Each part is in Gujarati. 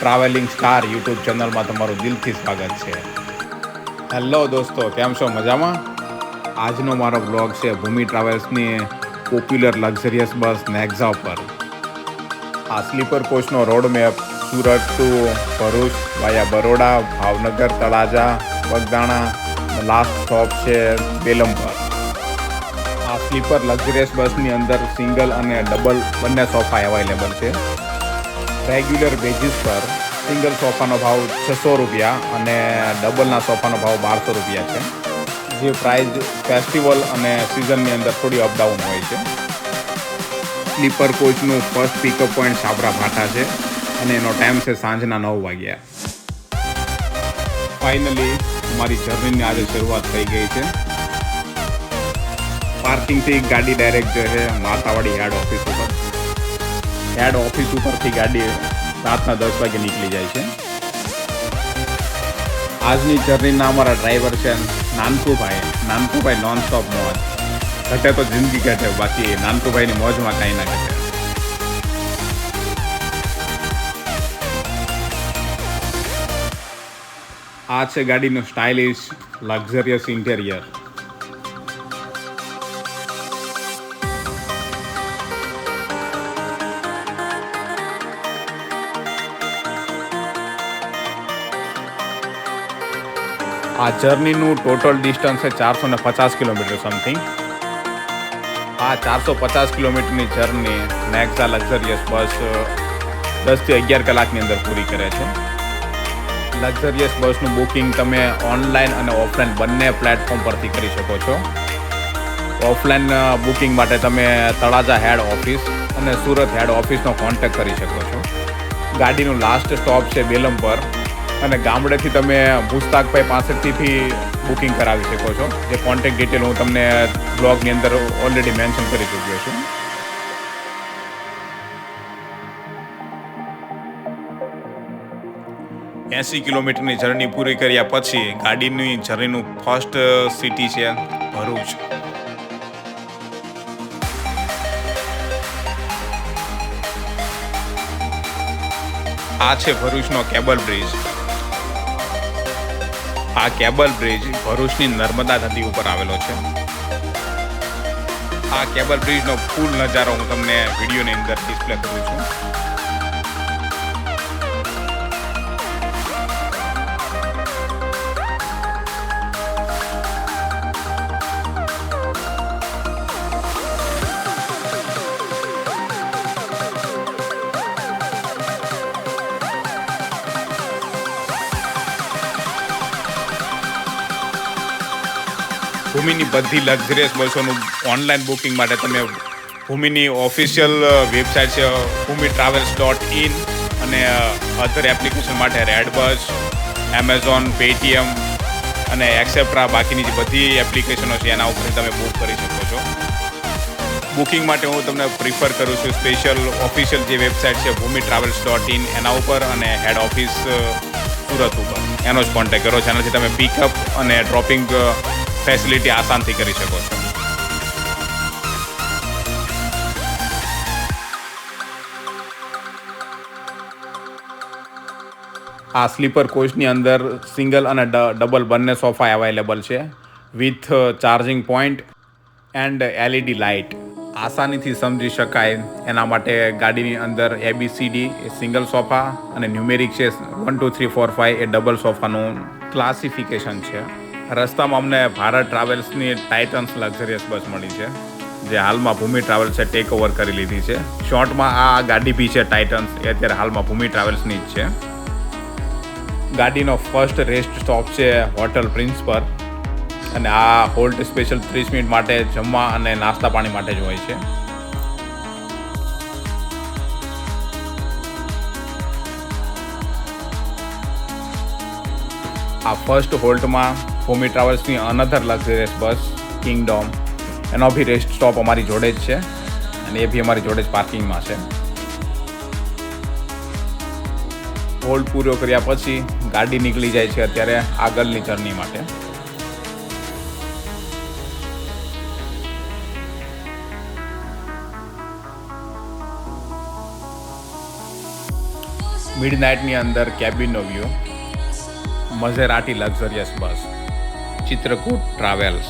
ટ્રાવેલિંગ સ્ટાર યુટ્યુબ ચેનલમાં તમારું દિલથી સ્વાગત છે. હેલો દોસ્તો, કેમ છો? મજામાં? આજનો મારો બ્લોગ છે ભૂમિ ટ્રાવેલ્સની પોપ્યુલર લક્ઝરિયસ બસ નેક્ઝા પર આ sleeper કોચનો road map Surat to Bharuch via Baroda, Bhavnagar, Talaja, Bagdana last stop છે બેલમપર આ સ્લીપર લક્ઝરિયસ બસની અંદર સિંગલ અને ડબલ બંને સોફા અવેલેબલ છે. રેગ્યુલર બેઝિસ પર સિંગલ સોફાનો ભાવ છસો રૂપિયા અને ડબલના સોફાનો ભાવ બારસો રૂપિયા છે. જે પ્રાઇઝ ફેસ્ટિવલ અને સિઝનની અંદર થોડી અપડાઉન હોય છે. સ્લીપર કોચનું ફર્સ્ટ પિકઅપ પોઈન્ટ સાબરા ભાટા છે અને એનો ટાઈમ છે સાંજના નવ વાગ્યા. ફાઇનલી અમારી જર્નીની આજે શરૂઆત થઈ ગઈ છે. પાર્કિંગથી ગાડી ડાયરેક્ટ જે છે, Matawadi yard office head office ઉપરથી ગાડી રાતના દસ વાગે નીકળી જાય છે. આજની જર્નીના અમારા ડ્રાઈવર છે નાનકુભાઈ. નાનકુભાઈ નોન સ્ટોપ મોજ. ઘટે તો જિંદગી ઘટે, બાકી નાનકુભાઈની મોજમાં કાંઈ ના ઘટે. આ છે ગાડીનું સ્ટાઇલિશ લક્ઝરિયસ ઇન્ટેરિયર આ જર્નીનું ટોટલ ડિસ્ટન્સ છે ચારસો ને પચાસ કિલોમીટર સમથિંગ આ ચારસો પચાસ કિલોમીટરની જર્ની નેક્સા લક્ઝરિયસ બસ દસથી અગિયાર કલાકની અંદર પૂરી કરે છે. લક્ઝરિયસ બસનું બુકિંગ તમે ઓનલાઈન અને ઓફલાઈન બંને પ્લેટફોર્મ પરથી કરી શકો છો. ઓફલાઈન બુકિંગ માટે તમે તળાજા હેડ ઓફિસ અને સુરત હેડ ઓફિસનો કોન્ટેક્ટ કરી શકો છો. ગાડીનું લાસ્ટ સ્ટોપ છે બેલમ અને ગામડેથી તમે મુસ્તાકભાઈ પાસેથી બુકિંગ કરાવી શકો છો. જે કોન્ટેક્ટ ડિટેલ હું તમને બ્લોગની અંદર ઓલરેડી મેન્શન કરી ચૂક્યો છું. એંસી કિલોમીટરની જર્ની પૂરી કર્યા પછી ગાડીની જર્નીનું ફર્સ્ટ સિટી છે ભરૂચ. આ છે ભરૂચનો કેબલ બ્રિજ. આ કેબલ બ્રિજ ભરૂચની નર્મદા નદી ઉપર આવેલો છે. આ કેબલ બ્રિજનો ફૂલ નજારો હું તમને વિડીયોની અંદર ડિસ્પ્લે કરું છું. ભૂમિની બધી લક્ઝરિયસ બસોનું ઓનલાઈન બુકિંગ માટે તમે ભૂમિની ઓફિશિયલ વેબસાઇટ છે ભૂમિ ટ્રાવેલ્સ ડોટ ઇન અને અધર એપ્લિકેશન માટે રેડ બસ એમેઝોન પેટીએમ અને એક્સેપ્ટ્રા બાકીની જે બધી એપ્લિકેશનો છે એના ઉપર તમે બુક કરી શકો છો. બુકિંગ માટે હું તમને પ્રિફર કરું છું સ્પેશિયલ ઓફિશિયલ જે વેબસાઇટ છે ભૂમિ ટ્રાવેલ્સ ડોટ ઇન એના ઉપર અને હેડ ઓફિસ સુરત ઉપર. એનો જ કોન્ટેક્ટ કરો. છો એનાથી તમે પિકઅપ અને ડ્રોપિંગ ફેસિલિટી આસાનથી કરી શકો છો. આ સ્લીપર કોચની અંદર સિંગલ અને ડબલ બંને સોફા અવેલેબલ છે, with charging point and LED light. આસાનીથી સમજી શકાય. એના માટે ગાડીની અંદર એબીસીડી એ સિંગલ સોફા અને ન્યુમેરિક છે, one, two, three, four five એ ડબલ સોફાનું ક્લાસિફિકેશન છે. રસ્તામાં અમને ભારત ટ્રાવેલ્સની ટાઇટન્સ લક્ઝરિયસ બસ મળી છે, જે હાલમાં ભૂમિ ટ્રાવેલ્સે ટેક ઓવર કરી લીધી છે. શોર્ટમાં આ ગાડી બી છે ટાઇટન્સ, એ અત્યારે હાલમાં ભૂમિ ટ્રાવેલ્સની જ છે. ગાડીનો ફર્સ્ટ રેસ્ટ સ્ટોપ છે હોટલ પ્રિન્સ પર, અને આ હોલ્ટ સ્પેશિયલ ત્રીસ મિનિટ માટે જમવા અને નાસ્તા પાણી માટે જ હોય છે. આ ફર્સ્ટ હોલ્ટમાં ભૂમિ ટ્રાવેલ્સની અનધર લક્ઝરિયસ બસ કિંગડોમ એનો બી રેસ્ટ સ્ટોપ અમારી જોડે જ છે અને એ બી અમારી જોડે જ પાર્કિંગમાં છે. હોલ્ડ પૂરો કર્યા પછી ગાડી નીકળી જાય છે અત્યારે આગળની જર્ની માટે. મિડ નાઇટની અંદર કેબિનનો view Maserati luxurious bus Chitrakoot travels.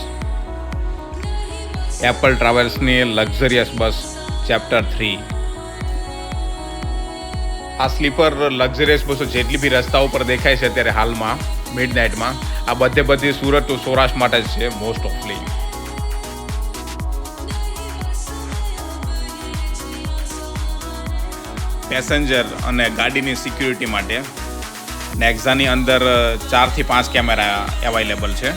Apple ટ્રાવેલ્સની luxurious bus chapter three. આ સ્લીપર લક્ઝરિયસ બસો જેટલી બી રસ્તા ઉપર દેખાય છે અત્યારે હાલમાં મિડ નાઇટમાં આ બધે બધી સુરત ટુ સૌરાષ્ટ્ર માટે જ છે મોસ્ટ ઓફલી પેસેન્જર અને ગાડીની સિક્યુરિટી માટે નેક્ઝાની અંદર ચારથી પાંચ કેમેરા અવેલેબલ છે.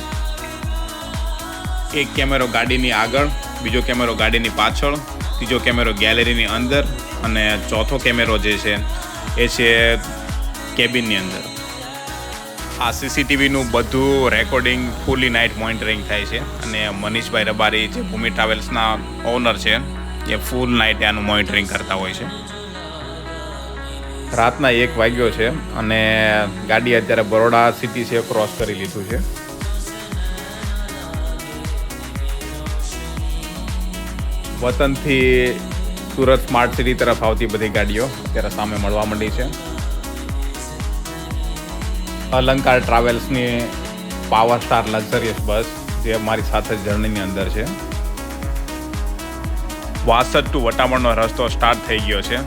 એક કેમેરો ગાડીની આગળ, બીજો કેમેરો ગાડીની પાછળ, ત્રીજો કેમેરો ગેલેરીની અંદર અને ચોથો કેમેરો જે છે, એ છે કેબિનની અંદર. આ સીસીટીવીનું બધું રેકોર્ડિંગ, ફૂલી નાઇટ મોનિટરિંગ થાય છે અને મનીષભાઈ રબારી જે ભૂમિ ટ્રાવેલ્સના ઓનર છે, એ ફૂલ નાઇટ આનું મોનિટરિંગ કરતા હોય છે. રાતના એક વાગ્યો છે અને ગાડી અત્યારે બરોડા સિટી છે ક્રોસ કરી લીધું છે. વતનથી સુરત સ્માર્ટ સિટી તરફ આવતી બધી ગાડીઓ અત્યારે સામે મળવા માંડી છે. અલંકાર ટ્રાવેલ્સની પાવર સ્ટાર લક્ઝરિયસ બસ જે મારી સાથે જર્નીની અંદર છે. વાસદ ટુ વટામણનો રસ્તો સ્ટાર્ટ થઈ ગયો છે.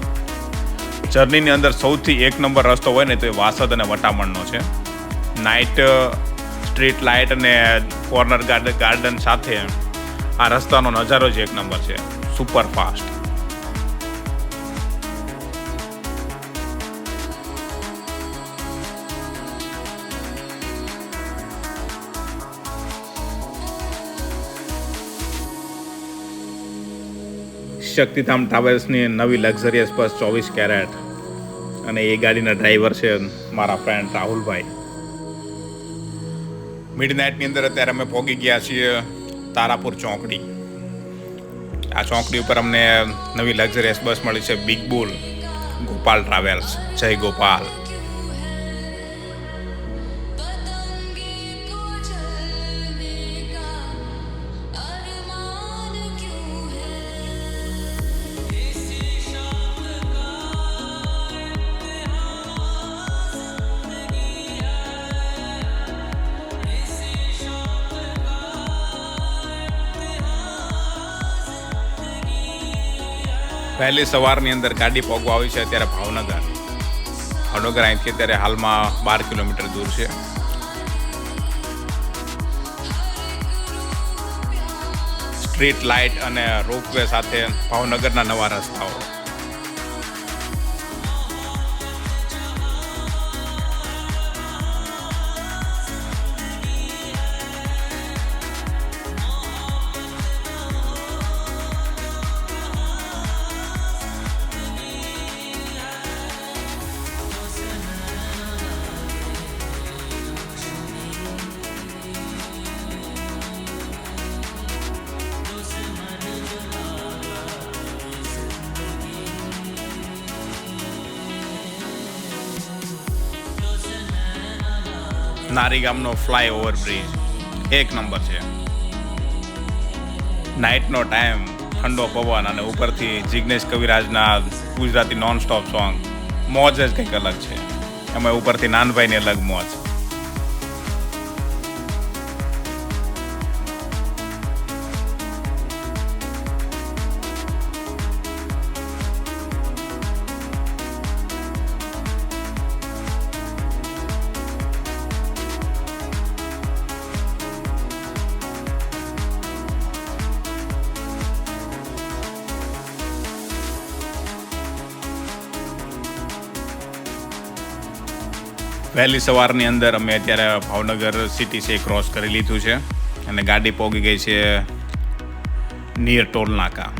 જર્નીની અંદર સૌથી એક નંબર રસ્તો હોય ને તો એ વાસદ અને વટામણનો છે. નાઇટ સ્ટ્રીટ લાઇટ અને કોર્નર ગાર્ડન સાથે આ રસ્તાનો નજારો જ એક નંબર છે. સુપર ફાસ્ટ શક્તિધામ ટ્રાવેલ્સની નવી લક્ઝરિયસ બસ ચોવીસ કેરેટ. અને એ ગાડીના ડ્રાઈવર છે મારા ફ્રેન્ડ રાહુલભાઈ. મિડ નાઇટની અંદર અત્યારે અમે પહોંચી ગયા છીએ. તારાપુર ચોકડી. આ ચોકડી ઉપર અમને નવી લક્ઝરિયસ બસ મળી છે બિગ બુલ ગોપાલ ટ્રાવેલ્સ જય ગોપાલ. પહેલી સવારની અંદર ગાડી પહોંચવા આવી છે અત્યારે ભાવનગર. ભાવનગર અહીંથી અત્યારે હાલમાં બાર કિલોમીટર દૂર છે. સ્ટ્રીટ લાઇટ અને રોપવે સાથે ભાવનગરના નવા રસ્તાઓ. નારી ગામનો ફ્લાય ઓવર બ્રિજ. એક નંબર છે. નાઇટનો ટાઈમ ઠંડો પવન અને ઉપરથી જિગ્નેશ કવિરાજના ગુજરાતી નોન સ્ટોપ સોંગ મોજ જ કંઈક અલગ છે. એમાં ઉપરથી નાનભાઈની અલગ મોજ. વહેલી સવારની અંદર અમે અત્યારે ભાવનગર સિટી છે ક્રોસ કરી લીધું છે અને ગાડી પહોંચી ગઈ છે નિયર ટોલ નાકા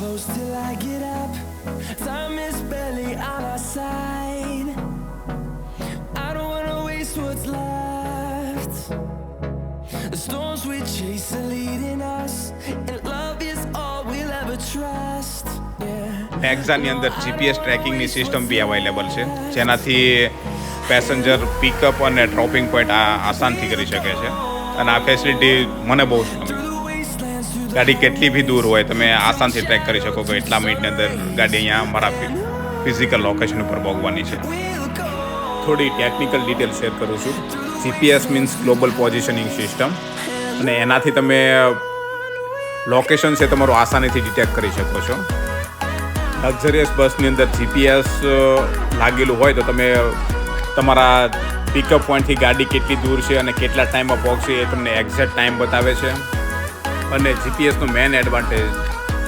close till I get up. Time is barely on our side. I don't wanna waste what's left. storms we chase are leading us, and love is all we'll ever trust. Yeah. નેક્ઝાની અંદર જીપીએસ ટ્રેકિંગની સિસ્ટમ બી અવેલેબલ છે જેનાથી પેસેન્જર પિકઅપ અને ડ્રોપિંગ પોઈન્ટ આ આસાનથી કરી શકે છે અને આ ફેસિલિટી મને બહુ ગાડી કેટલી બી દૂર હોય, તમે આસાનથી ટ્રેક કરી શકો કે એટલા મિનિટની અંદર ગાડી અહીંયા મારા ફિઝિકલ લોકેશન ઉપર પહોંચવાની છે. થોડી ટેકનિકલ ડિટેલ શેર કરું છું. GPS means global positioning system અને એનાથી તમે લોકેશન છે તમારું આસાનીથી ડિટેક્ટ કરી શકો છો. લક્ઝરિયસ બસની અંદર જીપીએસ લાગેલું હોય તો તમે તમારા પિકઅપ પોઈન્ટથી ગાડી કેટલી દૂર છે અને કેટલા ટાઈમમાં પહોંચશે એ તમને એક્ઝેક્ટ ટાઈમ બતાવે છે. અને જીપીએસનો મેન એડવાન્ટેજ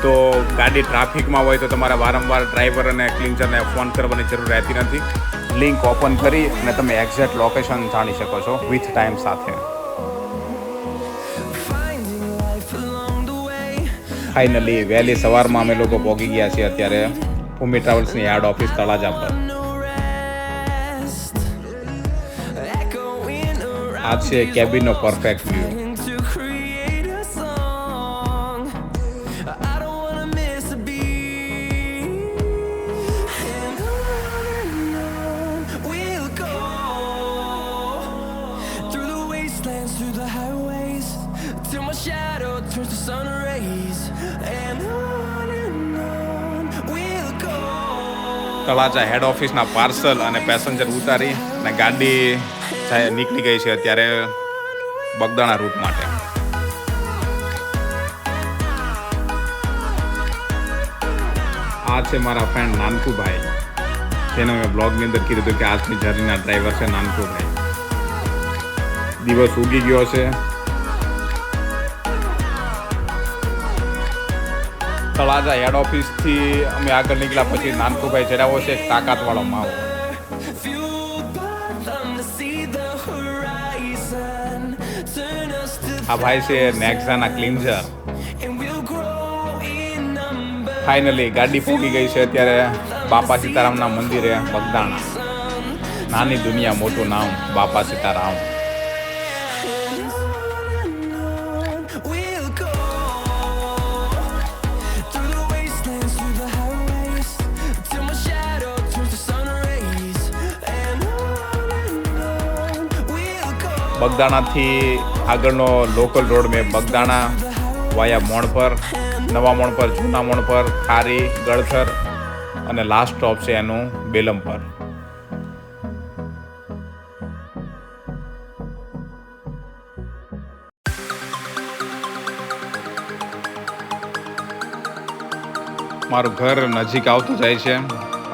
તો ગાડી ટ્રાફિકમાં હોય તો તમારે વારંવાર ડ્રાઈવર અને ક્લિન્ચરને ફોન કરવાની જરૂર રહેતી નથી. લિંક ઓપન કરી અને તમે એક્ઝેક્ટ લોકેશન જાણી શકો છો વિથ ટાઈમ સાથે. ફાઇનલી વહેલી સવારમાં અમે લોકો પહોંચી ગયા છીએ અત્યારે ભૂમિ ટ્રાવેલ્સની યાર્ડ ઓફિસ તળાજા પર. આ છે કેબિનનો પરફેક્ટ વ્યૂ તળાજા હેડ ઓફિસના પાર્સલ અને પેસેન્જર ઉતારી અને ગાડી નીકળી ગઈ છે અત્યારે બગદાણા રૂટ માટે. આ છે મારા ફ્રેન્ડ નાનકુભાઈ. જેને મેં બ્લોગની અંદર કીધું હતું કે આજની જર્નીના ડ્રાઈવર છે નાનકુભાઈ. દિવસ ઉગી ગયો છે. તળાજા હેડ ઓફિસથી અમે આગળ નીકળ્યા પછી નાનકુભાઈ ચડાવો છે તાકાતવાળો માવો. આ ભાઈ છે નેક્સાના ક્લિન્ઝર. ફાઇનલી ગાડી પહોંચી ગઈ છે અત્યારે બાપા સીતારામના મંદિરે બગદાણા. નાની દુનિયા મોટું નામ બાપા સીતારામ. બગદાણાથી આગળનો લોકલ રોડ મેં બગદાણા, વાયા મોણ પર નવા મોણ પર જૂના મોણ પર ખારી, ગળથર અને લાસ્ટ સ્ટોપ છે એનું બેલમ પર મારું ઘર નજીક આવતું જાય છે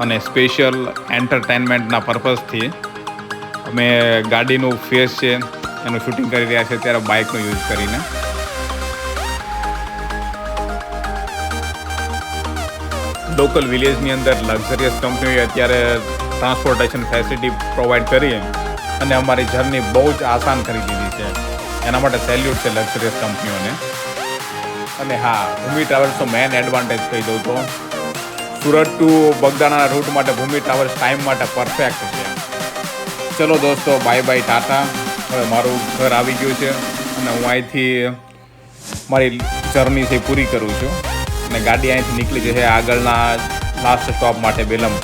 અને સ્પેશિયલ એન્ટરટેનમેન્ટના પર્પઝથી અમે ગાડીનું ફેસ છે એનું શૂટિંગ કરી રહ્યા છે ત્યારે બાઇકનો યુઝ કરીને. લોકલ વિલેજની અંદર લક્ઝરિયસ કંપનીઓએ અત્યારે ટ્રાન્સપોર્ટેશન ફેસિલિટી પ્રોવાઈડ કરી અને અમારી જર્ની બહુ જ આસાન કરી દીધી છે. એના માટે સેલ્યુટ છે લક્ઝરિયસ કંપનીઓને અને હા, ભૂમિ ટ્રાવેલ્સનો મેન એડવાન્ટેજ કહી દઉં તો, સુરત ટુ બગદાણાના રૂટ માટે ભૂમિ ટ્રાવેલ્સ ટાઈમ માટે પરફેક્ટ છે. ચલો દોસ્તો બાય બાય ટાટા. હવે મારું ઘર આવી ગયું છે અને હું અહીંથી મારી જર્ની છે પૂરી કરું છું અને ગાડી અહીંથી નીકળી જશે આગળના લાસ્ટ સ્ટોપ માટે બેલમ